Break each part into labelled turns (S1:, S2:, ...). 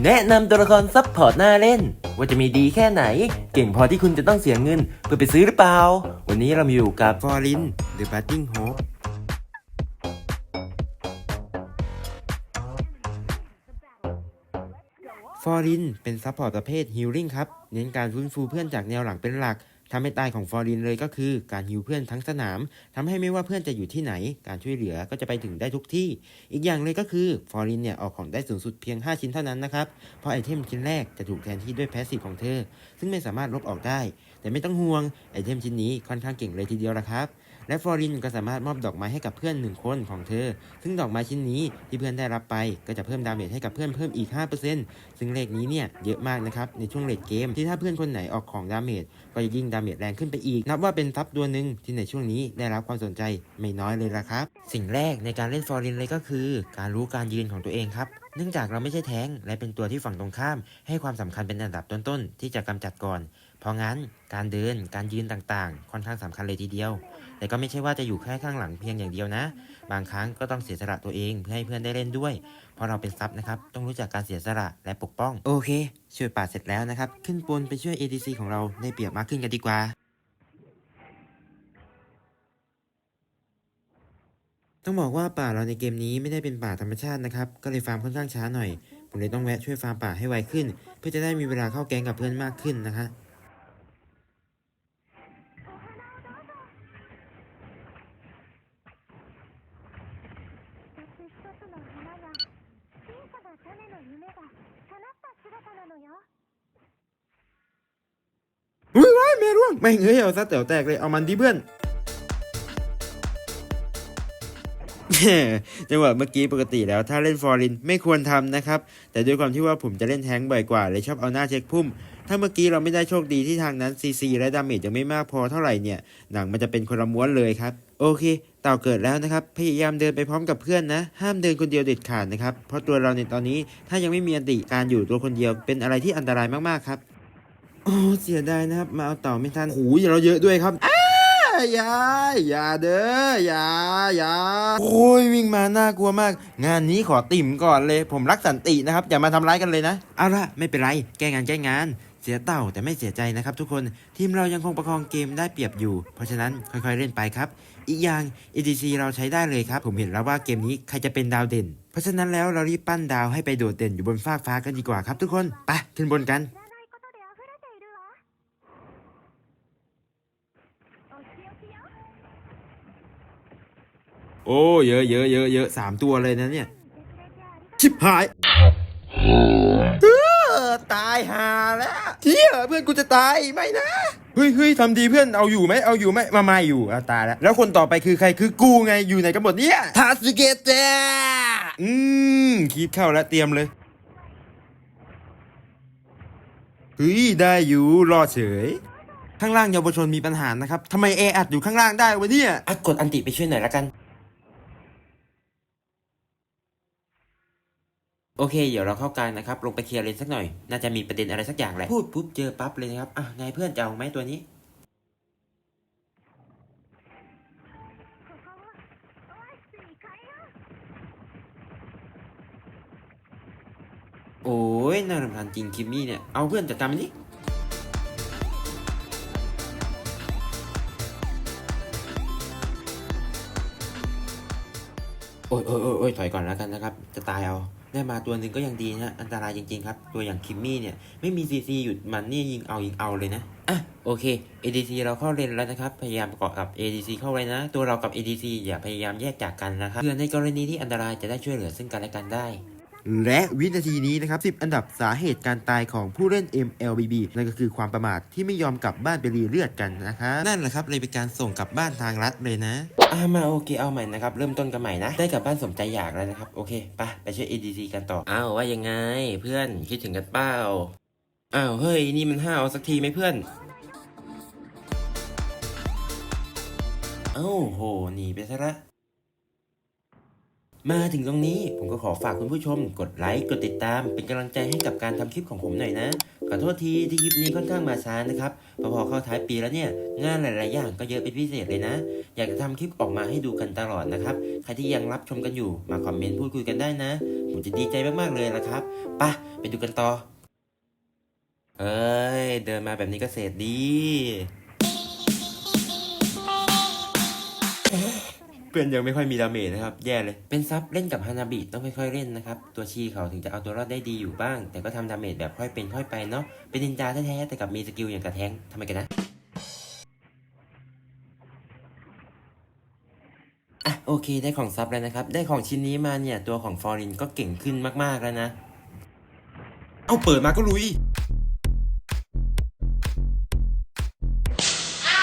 S1: แนะนำตัวละครซับพอร์ตหน้าเล่น ว่าจะมีดีแค่ไหน เก่งพอที่คุณจะต้องเสียเงินเพื่อไปซื้อหรือเปล่า วันนี้เรามาอยู่กับ
S2: ฟอรินหรือบัตติงโฮฟอรินเป็นซัพพอร์ตประเภทฮิลลิ่งครับ เน้นการฟื้นฟูเพื่อนจากแนวหลังเป็นหลัก ทำให้ตายของฟอรินเลยก็คือการหิวเพื่อนทั้งสนามทำให้ไม่ว่าเพื่อนจะอยู่ที่ไหน การช่วยเหลือก็จะไปถึงได้ทุกที่ อีกอย่างเลยก็คือฟอรินเนี่ยออกของได้สูงสุดเพียง 5 ชิ้นเท่านั้นนะครับ เพราะไอเทมชิ้นแรกจะถูกแทนที่ด้วยแพสซีฟของเธอ ซึ่งไม่สามารถลบออกได้ แต่ไม่ต้องห่วงไอเทมชิ้นนี้ค่อนข้างเก่งเลยทีเดียวละครับ และฟลอรินก็สามารถมอบดอกไม้ให้กับเพื่อนหนึ่งคนของเธอ ซึ่งดอกไม้ชิ้นนี้ที่เพื่อนได้รับไป ก็จะเพิ่มดาเมจให้กับเพื่อนเพิ่มอีก 5%ซึ่งเลขนี้เนี่ยเยอะมากนะครับในช่วงเลดเกมที่ถ้าเพื่อนคนไหนออกของดาเมจก็จะยิ่งดาเมจแรงขึ้นไปอีก นับว่าเป็นทัพตัวหนึ่งที่ในช่วงนี้ได้รับความสนใจไม่น้อยเลยละครับ สิ่งแรกในการเล่นฟลอรินเลยก็คือ การรู้การยืนของตัวเองครับเนื่องจากเราไม่ใช่แท้งและเป็นตัวที่ฝั่งตรงข้าม ให้ความสำคัญเป็นอันดับต้นๆที่จะกำจัดก่อน เพราะงั้นการเดินการยืนต่างๆ ค่อนข้างสำคัญเลยทีเดียว แต่ก็ไม่ใช่ว่าจะอยู่แค่ข้างหลังเพียงอย่างเดียวนะ บางครั้งก็ต้องเสียสละตัวเองเพื่อให้เพื่อนได้เล่นด้วย เพราะเราเป็นซับนะครับ ต้องรู้จักการเสียสละและปกป้อง โอเค ช่วยป่าเสร็จแล้วนะครับ ขึ้นบนไปช่วย ADC ของเราได้เปรียบมากขึ้นกันดีกว่าต้องบอกว่าป่าเราในเกมนี้ไม่ได้เป็นป่าธรรมชาตินะครับ ก็เลยฟาร์มค่อนข้างช้าหน่อย ผมเลยต้องแวะช่วยฟาร์มป่าให้ไวขึ้น เพื่อจะได้มีเวลาเข้าแก๊งกับเพื่อนมากขึ้นนะคะ อุ้ยว้ายแม่ร่วง ไม่เอ้ยเอาซะแต๋วแตกเลยเอามันดิเพื่อนจังหวะเมื่อกี้ปกติแล้วถ้าเล่นฟอร์รินไม่ควรทำนะครับ แต่ด้วยความที่ว่าผมจะเล่นแทงบ่อยกว่าเลยชอบเอาหน้าเช็คพุ่ม ถ้าเมื่อกี้เราไม่ได้โชคดีที่ทางนั้นซีซีและดาเมจยังไม่มากพอเท่าไหร่เนี่ย หนังมันจะเป็นคนละม้วนเลยครับ โอเค เต่าเกิดแล้วนะครับ พยายามเดินไปพร้อมกับเพื่อนนะ ห้ามเดินคนเดียวเด็ดขาดนะครับ เพราะตัวเราในตอนนี้ถ้ายังไม่มีอันติการอยู่ตัวคนเดียวเป็นอะไรที่อันตรายมากๆครับ โอ้เสียดายนะครับ มาเอาเต่าไม่ทันหูยเราเยอะด้วยครับอ้าอย่าอย่าเด้ออย่าอย่าโอ้ยวิ่งมาน่ากลัวมาก งานนี้ขอติ่มก่อนเลย ผมรักสันตินะครับ อย่ามาทำร้ายกันเลยนะเอาละไม่เป็นไร แก้งานแก้งาน เสียเต่าแต่ไม่เสียใจนะครับ ทุกคนทีมเรายังคงประคองเกมได้เปรียบอยู่ เพราะฉะนั้นค่อยๆเล่นไปครับ อีกอย่าง EDC เราใช้ได้เลยครับ ผมเห็นแล้วว่าเกมนี้ใครจะเป็นดาวเด่น เพราะฉะนั้นแล้วเรารีบปั้นดาวให้ไปโดดเด่นอยู่บนฟากฟ้ากันดีกว่าครับ ทุกคนไปขึ้นบนกัน โอ้เยอะเยอะเยอะเยอะสามตัวเลยนะเนี่ย ชิบหายเออตายหาแล้วเทียเพื่อนกูจะตายไม่นะเฮ้ยเฮ้ยทำดีเพื่อนเอาอยู่ไหมเอาอยู่ไหมมาไม่อยู่อาตายแล้วแล้วคนต่อไปคือใครคือกูไงอยู่ไหนกันหมดเนี่ยทาสุเกะจ้าอืมคีบเข้าแล้วเตรียมเลยเฮ้ยได้อยู่รอเฉยข้างล่างเยาวชนมีปัญหานะครับทำไมแออัดอยู่ข้างล่างได้วะเนี่ย
S1: อักดอันติไปช่วยหน่อยละกัน โอเค เดี๋ยวเราเข้ากันนะครับ ลงไปเคลียร์เลนสักหน่อย น่าจะมีประเด็นอะไรสักอย่างแหละ พูดปุ๊บเจอปั๊บเลยนะครับ อะนายเพื่อนจะเอาไหมตัวนี้ โอ้ยน่ารำคาญจริงคิมมี่เนี่ย เอาเพื่อนจัดกานดิ โอ้ยโอ้ยโอ้ยอยถอยก่อนแล้วกันนะครับ จะตายเอา ได้มาตัวหนึ่งก็ยังดีนะ อันตรายจริงๆครับ ตัวอย่างคิมมี่เนี่ย ไม่มีซีซีหยุดมันนี่ยิงเอายิงเอาเลยนะ อะ โอเค ADC เราเข้าเลนแล้วนะครับ พยายามเกาะกับ ADC เข้าไว้นะ ตัวเรากับ ADC อย่าพยายามแยกจากกันนะครับเพื่อในกรณีที่อันตรายจะได้ช่วยเหลือซึ่งกันและกันได้
S2: และวินาทีนี้นะครับ10 อันดับสาเหตุการตายของผู้เล่น MLBB นั่นก็คือความประมาทที่ไม่ยอมกลับบ้านไปรีเลือดกันนะครับนั่นแหละครับเลยเป็นการส่งกลับบ้านทางลัดเลยนะ
S1: อ่ามาโอเคเอาใหม่นะครับเริ่มต้นกันใหม่นะ ได้กลับบ้านสมใจอยากแล้วนะครับ โอเคไปไปช่วย ADC กันต่ออ้าวว่ายังไงเพื่อนคิดถึงกันเปล่าอ้าวเฮ้ยนี่มันห้าวสักทีไหมเพื่อนเอ้าโหหนีไปซะละ มาถึงตรงนี้ผมก็ขอฝากคุณผู้ชม กดไลค์กดติดตาม เป็นกำลังใจให้กับการทำคลิปของผมหน่อยนะ ขอโทษทีที่คลิปนี้ค่อนข้างมาช้านะครับพอพอเข้าท้ายปีแล้วเนี่ย งานหลาย ๆ อย่างก็เยอะเป็นพิเศษเลยนะ อยากจะทำคลิปออกมาให้ดูกันตลอดนะครับ ใครที่ยังรับชมกันอยู่มาคอมเมนต์พูดคุยกันได้นะ ผมจะดีใจมาก ๆ เลยละครับไปะไปดูกันต่อเอ้ยเดินมาแบบนี้ก็เสร็จดี เพื่อนยังไม่ค่อยมีดาเมจนะครับ แย่เลย เป็นซับเล่นกับฮานาบิต้องค่อยๆเล่นนะครับ ตัวชีเขาถึงจะเอาตัวรอดได้ดีอยู่บ้าง แต่ก็ทำดาเมจแบบค่อยเป็นค่อยไปเนาะ เป็นนินจาแท้ๆแต่กับมีสกิลอย่างกระแทงทำไมกันนะอะโอเคได้ของซับแล้วนะครับ ได้ของชิ้นนี้มาเนี่ยตัวของฟอรินก็เก่งขึ้นมากๆแล้วนะ เอาเปิดมาก็ลุย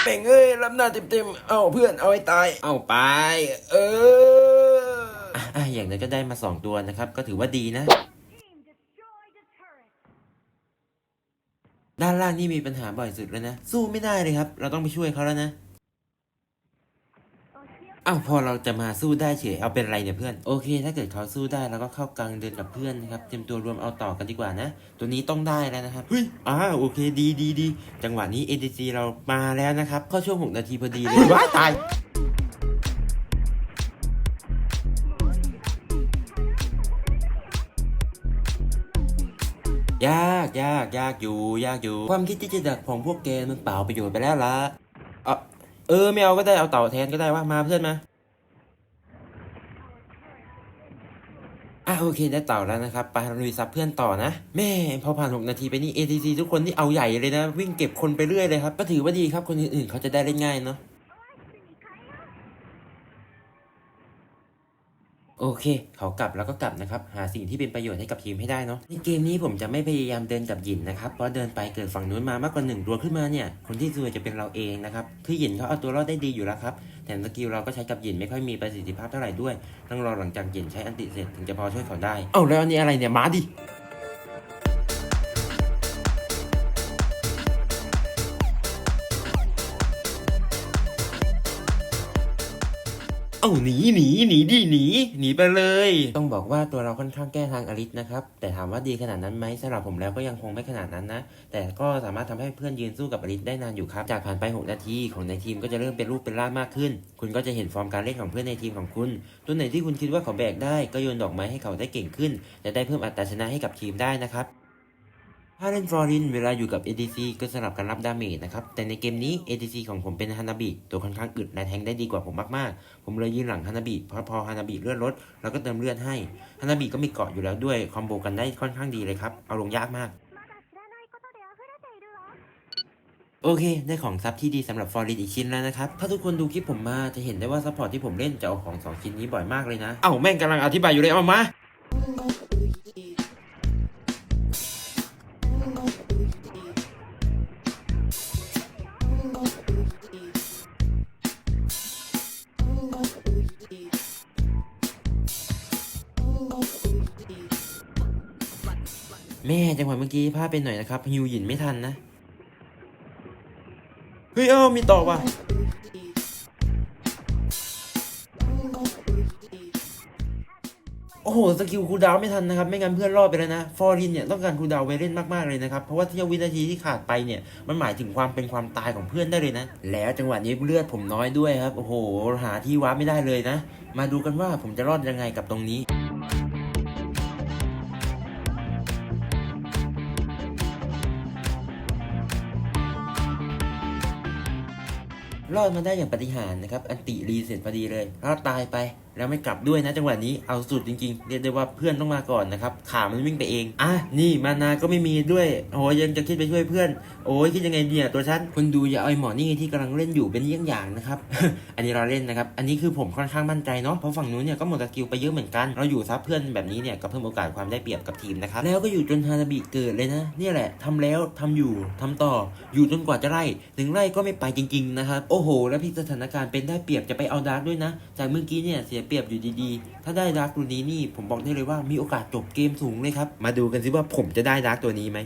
S1: เป่งเอ้ยรับหน้าเต็มๆ เอาเพื่อนเอาให้ตาย เอาไป เอออะอย่างนั้นก็ได้มาสองตัวนะครับ ก็ถือว่าดีนะ ด้านล่างนี่มีปัญหาบ่อยสุดแล้วนะ สู้ไม่ได้เลยครับ เราต้องไปช่วยเขาแล้วนะ อ้าวพอเราจะมาสู้ได้เฉยเอาเป็นไรเนี่ยเพื่อนโอเค ถ้าเกิดเขาสู้ได้เราก็เข้ากลางเดินกับเพื่อนนะครับเตรียมตัวรวมเอาต่อกันดีกว่านะ ตัวนี้ต้องได้แล้วนะครับเฮ้ยอ่าโอเคดีดีดีจังหวะนี้ ADC เรามาแล้วนะครับเข้าช่วง 6 นาทีพอดีเลยว้ายตายยากยากยากอยู่ยากอยู่ ความคิดที่จะดักของพวกแกมันเปล่าประโยชน์ไปแล้วละเออ เออไม่เอาก็ได้เอาเต่าแทนก็ได้ว่ามาเพื่อนมาอะโอเคได้เต่าแล้วนะครับไปลุยซับเพื่อนต่อนะแม่พอผ่าน6นาทีไปนี่ ATC ทุกคนที่เอาใหญ่เลยนะ วิ่งเก็บคนไปเรื่อยเลยครับก็ถือว่าดีครับคนอื่นๆเขาจะได้เล่นง่ายเนาะ โอเค เขากลับแล้วก็กลับนะครับ หาสิ่งที่เป็นประโยชน์ให้กับทีมให้ได้เนาะในเกมนี้ผมจะไม่พยายามเดินกับหยินนะครับเพราะเดินไปเกิดฝั่งนู้นมามากกว่าหนึ่งตัวขึ้นมาเนี่ยคนที่ซวยจะเป็นเราเองนะครับคือหยินเขาเอาตัวรอดได้ดีอยู่แล้วครับแถมสกิลเราก็ใช้กับหยินไม่ค่อยมีประสิทธิภาพเท่าไหร่ด้วยต้องรอหลังจากหยินใช้อันติเสร็จถึงจะพอช่วยเขาได้ เอ้าแล้วอันนี้อะไรเนี่ยมาดิ เอ้าหนีหนีหนีดิหนีหนีไปเลย ต้องบอกว่าตัวเราค่อนข้างแก้ทางอลิสนะครับ แต่ถามว่าดีขนาดนั้นไหมสำหรับผมแล้วก็ยังคงไม่ขนาดนั้นนะ แต่ก็สามารถทำให้เพื่อนยืนสู้กับอลิสได้นานอยู่ครับ จากผ่านไป 6 นาทีของในทีมก็จะเริ่มเป็นรูปเป็นร่างมากขึ้น คุณก็จะเห็นฟอร์มการเล่นของเพื่อนในทีมของคุณ ตัวไหนที่คุณคิดว่าเขาแบกได้ ก็โยนดอกไม้ให้เขาได้เก่งขึ้นจะได้เพิ่มอัตราชนะให้กับทีมได้นะครับ ถ้าเล่นฟลอรินเวลาอยู่กับ ADC ก็สลับกันรับดาเมจนะครับ แต่ในเกมนี้ ADC ของผมเป็นฮานาบิตัวค่อนข้างอึดและแทงได้ดีกว่าผมมากๆ ผมเลยยืนหลังฮานาบิเพราะพอฮานาบิเลือดลดเราก็เติมเลือดให้ฮานาบิก็มีเกาะอยู่แล้วด้วยคอมโบกันได้ค่อนข้างดีเลยครับ เอาลงยากมาก โอเค ได้ของซับที่ดีสำหรับฟอรินอีกชิ้นแล้วนะครับ ถ้าทุกคนดูคลิปผมมาจะเห็นได้ว่าซัพพอร์ตที่ผมเล่นจะเอาของสองชิ้นนี้บ่อยมากเลยนะ เอ้าแม่งกำลังอธิบายอยู่เลยเอามา จังหวะเมื่อกี้พลาดไปหน่อยนะครับฮิวหยินไม่ทันนะ เฮ้ยเอ้ามีต่อว่ะโอ้โหสกิลคูดาวไม่ทันนะครับ ไม่งั้นเพื่อนรอดไปแล้วนะฟอร์รินเนี่ยต้องการคูดาวน์ไว้เล่นมากๆเลยนะครับ เพราะว่าเที่ยววินาทีที่ขาดไปเนี่ยมันหมายถึงความเป็นความตายของเพื่อนได้เลยนะ แล้วจังหวะนี้เลือดผมน้อยด้วยครับ โอ้โห หาที่ว้าร์ปไม่ได้เลยนะ มาดูกันว่าผมจะรอดยังไงกับตรงนี้ รอดมาได้อย่างปฏิหารนะครับ อันติรีเสร็จพอดีเลยรอดตายไป แล้วไม่กลับด้วยนะจังหวะนี้เอาสุดจริงๆ เรียกได้ว่าเพื่อนต้องมาก่อนนะครับขามันวิ่งไปเองอะนี่มานาก็ไม่มีด้วยโอ้ยยังจะคิดไปช่วยเพื่อน โอ้ยคิดยังไงเนี่ยตัวฉันคุณดูอย่าเอาหมอนี่ที่กำลังเล่นอยู่เป็นเยี่ยงอย่างนะครับอันนี้เราเล่นนะครับอันนี้คือผมค่อนข้างมั่นใจเนาะเพราะฝั่งนู้นเนี่ยก็หมดสกิลไปเยอะเหมือนกัน เราอยู่ซับเพื่อนแบบนี้เนี่ยก็เพิ่มโอกาสความได้เปรียบกับทีมนะครับแล้วก็อยู่จนฮานาบิเกิดเลยนะนี่แหละทำแล้วทำอยู่ทำต่ออยู่จนกว่าจะไล่ถึงไล่ก็ไม่ไปจริง ๆ นะครับโอ้โห แล้วพลิกสถานการณ์เป็นได้เปรียบจะไปเอาดาร์กด้วยนะจากเมื่อกี้เนี่ยเสียเปรียบอยู่ดีๆ ถ้าได้ดาร์กตัวนี้นี่ผมบอกได้เลยว่ามีโอกาสจบเกมสูงเลยครับ มาดูกันซิว่าผมจะได้ดาร์กตัวนี้ไหม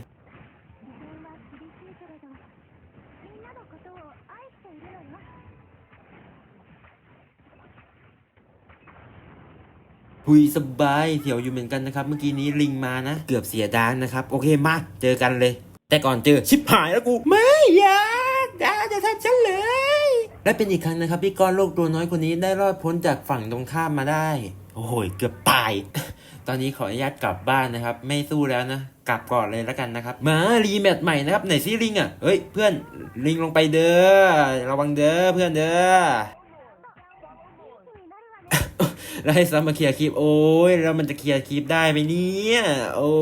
S1: หุยสบายเสียวอยู่เหมือนกันนะครับ เมื่อกี้นี้ลิงมานะ เกือบเสียดานนะครับ โอเคมา เจอกันเลย แต่ก่อนเจอชิบหายแล้วกู ไม่อยากด่าจะทำฉันเลย และเป็นอีกครั้งนะครับที่ก้อนโลกตัวน้อยคนนี้ได้รอดพ้นจากฝั่งตรงข้ามมาได้ โอ้โหเกือบตาย ตอนนี้ขออนุญาตกลับบ้านนะครับ ไม่สู้แล้วนะ กลับก่อนเลยแล้วกันนะครับมารีแมทใหม่นะครับไหนซิลิงอะเฮ้ยเพื่อนลิงลงไปเด้อระวังเด้อเพื่อนเด้อ แล้วให้ซัมมาเคลียร์คลิปโอ้ยแล้วมันจะเคลียร์คลิปได้ไหมเนี่ยโอ้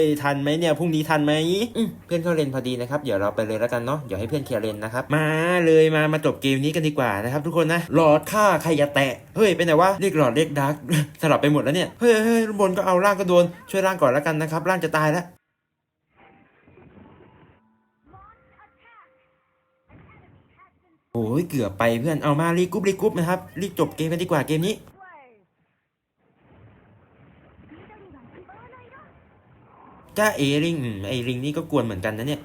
S1: ยทันไหมเนี่ยพรุ่งนี้ทันไหมอืมเพื่อนเข้าเลนพอดีนะครับเดี๋ยวเราไปเลยแล้วกันเนาะเดี๋ยวให้เพื่อนเคลียร์เลนนะครับมาเลยมามาจบเกมนี้กันดีกว่านะครับทุกคนนะหลอดฆ่าใครอย่าแตะเฮ้ยเป็นไหนวะเรียกหลอดเรียกดาร์กสลับไปหมดแล้วเนี่ยเฮ้ยเฮ้ยบนก็เอาล่างก็โดนช่วยล่างก่อนแล้วกันนะครับล่างจะตายแล้วโอ้ยเกือบไปเพื่อนเอามารีกรุ๊ปรีกรุ๊ปนะครับรีบจบเกมกันดีกว่าเกมนี้ จ้าเอริงอืมไอริงนี่ก็กวนเหมือนกันนะเนี่ย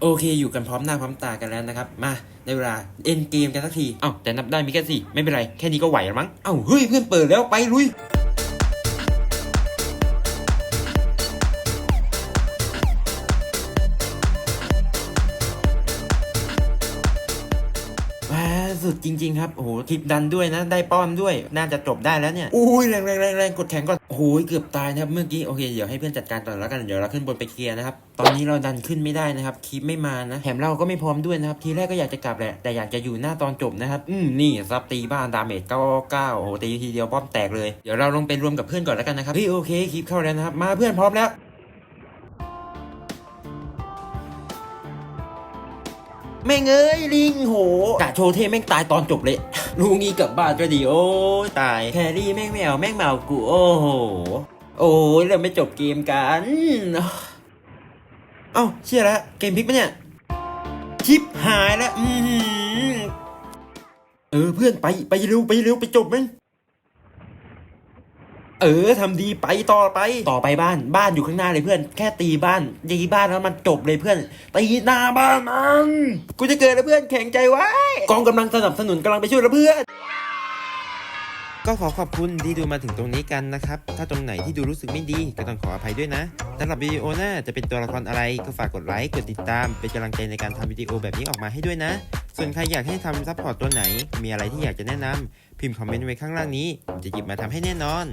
S1: โอเคอยู่กันพร้อมหน้าพร้อมตากันแล้วนะครับ มาในเวลาเอ็นเกมกันสักที เอ้าแต่นับได้มีแค่สี่ไม่เป็นไร แค่นี้ก็ไหวแล้วมั้ง เอ้าเฮ้ยเพื่อนเปิดแล้วไปลุย สุดจริง ๆ ครับโอ้โหคลิปดันด้วยนะได้ป้อมด้วย น่าจะจบได้แล้วเนี่ยอุ้ยแรงแรงแรงแรงกดแข็งก่อนโอ้โหเกือบตายนะครับเมื่อกี้โอเคเดี๋ยวให้เพื่อนจัดการต่อแล้วกันเดี๋ยวเราขึ้นบนไปเคลียร์นะครับตอนนี้เราดันขึ้นไม่ได้นะครับคลิปไม่มานะแถมเราก็ไม่พร้อมด้วยนะครับทีแรกก็อยากจะกลับแหละแต่อยากจะอยู่หน้าตอนจบนะครับอืมนี่ซับตีบ้านดาเมจเก้าเก้าโอ้โหตีทีเดียวป้อมแตกเลยเดี๋ยวเราลงไปรวมกับเพื่อนก่อนแล้วกันนะครับเฮ้ยโอเคคลิปเข้าแล้วนะครับมาเพื่อนพร้อมแล้ว แม่งเอ้ยลิงโหกะโชว์เทแม่งตายตอนจบเลยรู้งี้กลับบ้านก็ดีโอ้ยตายแครี่แม่งไม่เอาแม่งเมากูโอ้โหโอ้ยเราไม่จบเกมกันเอ้าเชื่อแล้วเกมพลิกปะเนี่ยชิปหายแล้วอือหือเออเพื่อนไปไปเร็วไปเร็วไปจบแม่ง เออทำดีไปต่อไปต่อไปบ้านบ้านอยู่ข้างหน้าเลยเพื่อน แค่ตีบ้านตีบ้านแล้วมันจบเลยเพื่อนตีหน้าบ้านมันกูจะเกิดแล้วเพื่อนแข็งใจไว้ กองกำลังสนับสนุนกำลังไปช่วยแล้วเพื่อน
S2: ก็ขอขอบคุณที่ดูมาถึงตรงนี้กันนะครับ ถ้าตรงไหนที่ดูรู้สึกไม่ดีก็ต้องขออภัยด้วยนะสำหรับวิดีโอหน้าจะเป็นตัวละครอะไรก็ฝากกดไลค์ กดติดตาม เป็นกำลังใจในการทำวิดีโอแบบนี้ออกมาให้ด้วยนะ ส่วนใครอยากให้ทำซัพพอร์ตตัวไหน มีอะไรที่อยากจะแนะนำ พิมพ์คอมเมนต์ไว้ข้างล่างนี้ จะหยิบมาทำให้แน่นอน